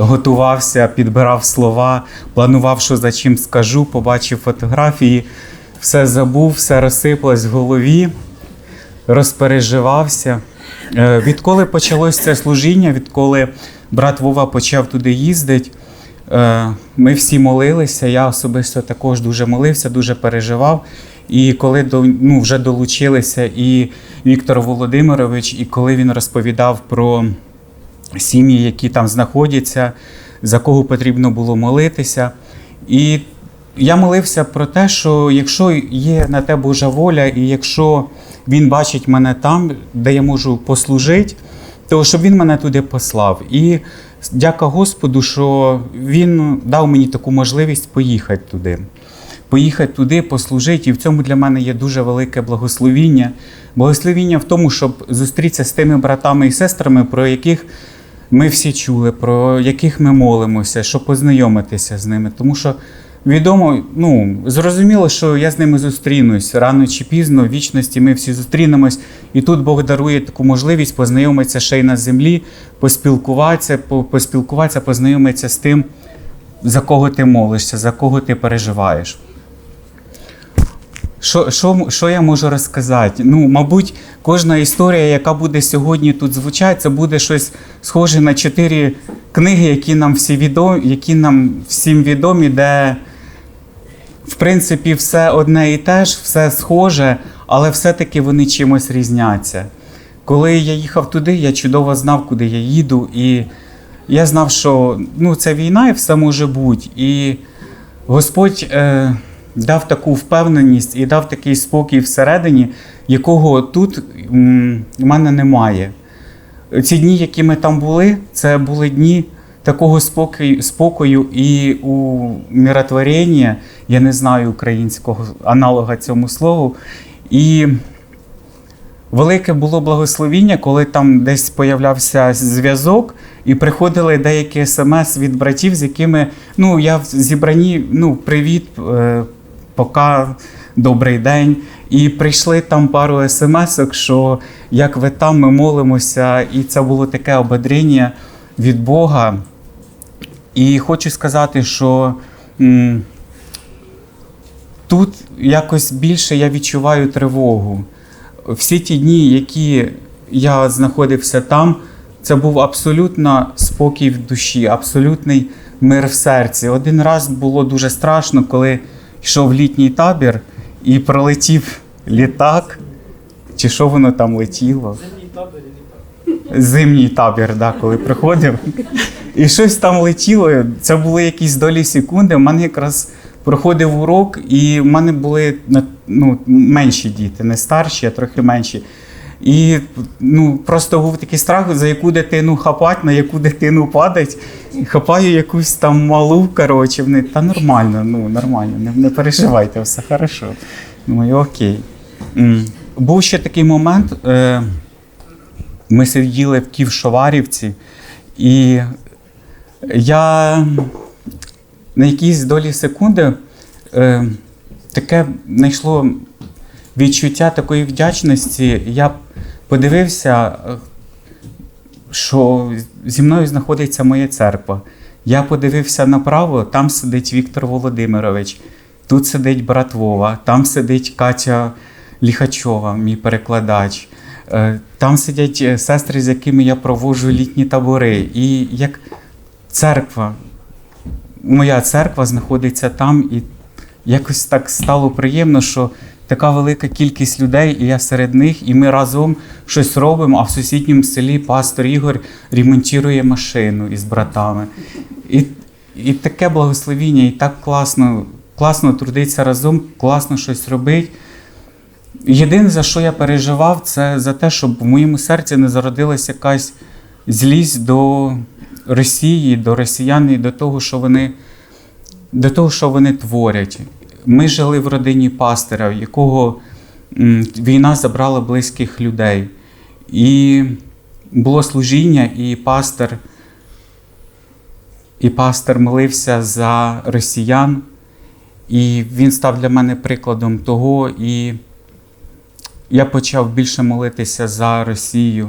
готувався, підбирав слова, планував, що за чим скажу, побачив фотографії, все забув, все розсипалось в голові, розпереживався. Е, Відколи почалось це служіння, відколи брат Вова почав туди їздити, е, ми всі молилися. Я особисто також дуже молився, дуже переживав. І коли ну, вже долучилися і Віктор Володимирович, і коли він розповідав про сім'ї, які там знаходяться, за кого потрібно було молитися. І я молився про те, що якщо є на те Божа воля, і якщо він бачить мене там, де я можу послужити, то щоб він мене туди послав. І дяка Господу, що він дав мені таку можливість поїхати туди. Поїхати туди, послужити, і в цьому для мене є дуже велике благословіння. Благословіння в тому, щоб зустрітися з тими братами і сестрами, про яких ми всі чули, про яких ми молимося, щоб познайомитися з ними. Тому що відомо, ну зрозуміло, що я з ними зустрінусь рано чи пізно, в вічності ми всі зустрінемось, і тут Бог дарує таку можливість познайомитися ще й на землі, поспілкуватися, по- поспілкуватися, познайомитися з тим, за кого ти молишся, за кого ти переживаєш. Що, що, що я можу розказати? Ну, мабуть, кожна історія, яка буде сьогодні тут звучати, це буде щось схоже на чотири книги, які нам всі відомі, які нам всім відомі, де, в принципі, все одне і те ж, все схоже, але все-таки вони чимось різняться. Коли я їхав туди, я чудово знав, куди я їду, і я знав, що ну, це війна і все може бути. І Господь е, дав таку впевненість і дав такий спокій всередині, якого тут в мене немає. Ці дні, які ми там були, це були дні такого спокою, спокою і у миротворення, я не знаю українського аналога цьому слову. І велике було благословіння, коли там десь появлявся зв'язок, і приходили деякі смс від братів, з якими ну я в зібранні, ну привіт, е, пока, добрий день. І прийшли там пару смс-ок, що як ви там, ми молимося, і це було таке ободрення від Бога. І хочу сказати, що м, тут якось більше я відчуваю тривогу. Всі ті дні, які я знаходився там, це був абсолютно спокій в душі, абсолютний мир в серці. Один раз було дуже страшно, коли йшов в літній табір і пролетів літак, чи що воно там летіло. Зимній табір, і літак. Зимній да, коли приходив. І щось там летіло. Це були якісь долі секунди. У мене якраз проходив урок, і в мене були ну, менші діти, не старші, а трохи менші. І ну, просто був такий страх, за яку дитину хапати, на яку дитину падать. Хапаю якусь там малу, коротше, вони, та нормально, ну нормально, не, не переживайте, все хорошо. Думаю, окей. Був ще такий момент. Е, ми сиділи в Ківшоварівці, і я на якійсь долі секунди е, таке знайшло відчуття такої вдячності. Я подивився, що зі мною знаходиться моя церква. Я подивився направо, там сидить Віктор Володимирович, тут сидить брат Вова, там сидить Катя Ліхачова, мій перекладач. Е, Там сидять е, сестри, з якими я проводжу літні табори. І як церква, моя церква знаходиться там, і якось так стало приємно, що така велика кількість людей, і я серед них, і ми разом щось робимо, а в сусідньому селі пастор Ігор ремонтує машину із братами. І, і таке благословіння, і так класно, класно трудитися разом, класно щось робити. Єдине, за що я переживав, це за те, щоб в моєму серці не зародилася якась злість до Росії, до росіян і до того, що вони, до того, що вони творять. Ми жили в родині пастора, в якого війна забрала близьких людей. І було служіння, і пастор, і пастор молився за росіян, і він став для мене прикладом того. І я почав більше молитися за Росію,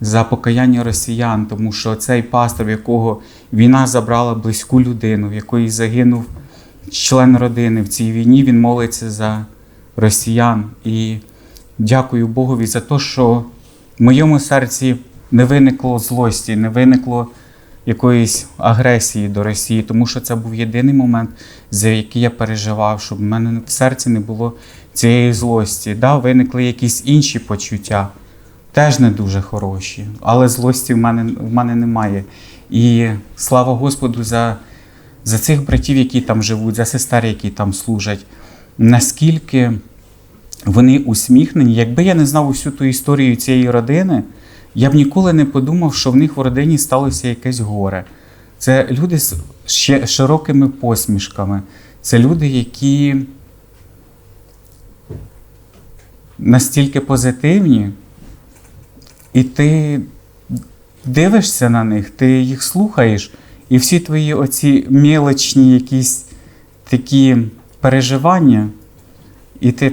за покаяння росіян, тому що цей пастор, в якого війна забрала близьку людину, в якої загинув член родини в цій війні, він молиться за росіян. І дякую Богові за те, що в моєму серці не виникло злості, не виникло якоїсь агресії до Росії, тому що це був єдиний момент, за який я переживав, щоб в мене в серці не було цієї злості. Да, виникли якісь інші почуття, теж не дуже хороші, але злості в мене, в мене немає. І слава Господу за, за цих братів, які там живуть, за сестер, які там служать. Наскільки вони усміхнені. Якби я не знав усю ту історію цієї родини, я б ніколи не подумав, що в них в родині сталося якесь горе. Це люди з ще широкими посмішками. Це люди, які настільки позитивні, і ти дивишся на них, ти їх слухаєш, і всі твої оці мелочні якісь такі переживання, і ти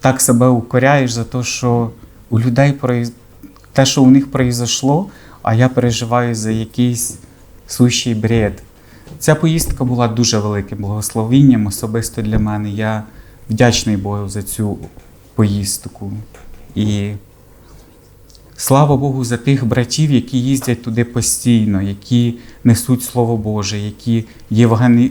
так себе укоряєш за те, що у людей те, що у них произошло, а я переживаю за якийсь сущий бред. Ця поїздка була дуже великим благословенням особисто для мене. Я вдячний Богу за цю поїздку. І слава Богу за тих братів, які їздять туди постійно, які несуть Слово Боже, які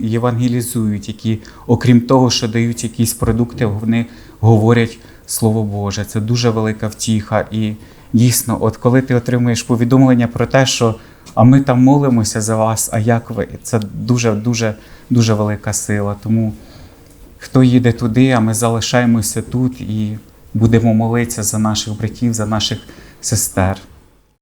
євангелізують, які, окрім того, що дають якісь продукти, вони говорять Слово Боже. Це дуже велика втіха. І дійсно, от коли ти отримуєш повідомлення про те, що а ми там молимося за вас, а як ви? Це дуже, дуже, дуже велика сила. Тому хто їде туди, а ми залишаємося тут і будемо молитися за наших братів, за наших сестер.